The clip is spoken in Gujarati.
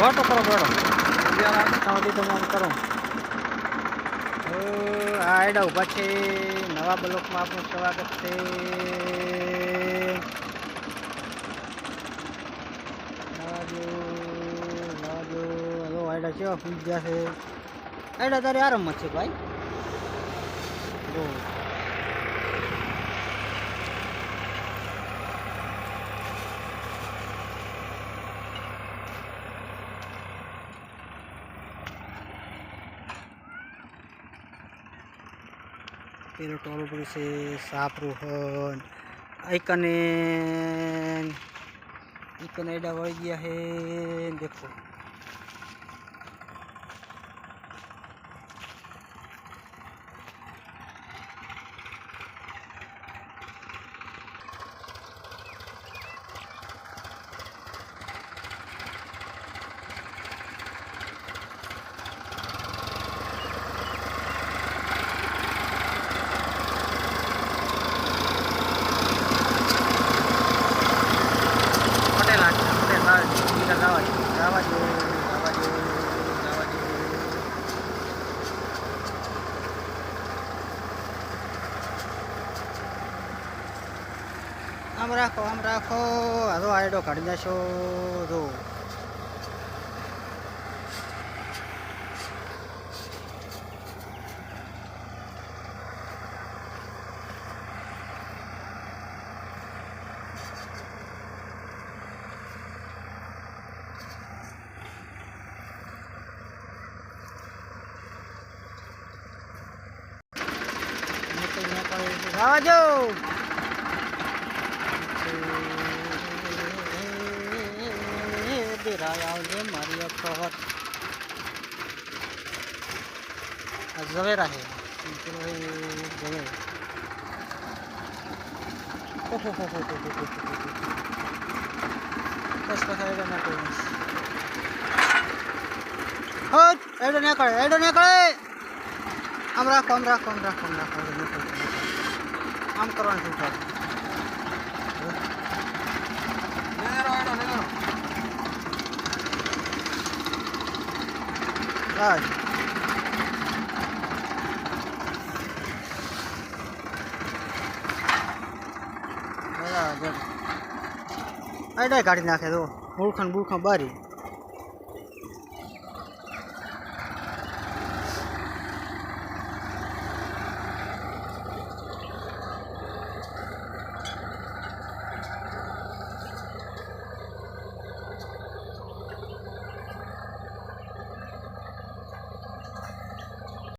વાટો કરો બેડો તમારી તમે આમ આ આયડા ઊભા નવા બ્લોકમાં આપનું સ્વાગત છે હલો કેવા ફૂલ ગયા છે આયડા તારે આરામમાં છે ભાઈ પેલો ટોલ ઉપર છે સાપરોહન આઈકને આઈકન એડા વળી ગયા હે દેખો. આમ રાખો આમ રાખો. હાલો આયડો કાઢી જશો જો. દો. બેરાય આવજે મારી આ ઝવેરા હે એડો નીકળે એડો નીકળે આમ રાખો આમ રાખો આમ રાખો આમ રાખો. આમ કરવાનું શું બસ બરાબર. આડા કાઢી નાખે તો. બુળખણ બુળખણ બારી.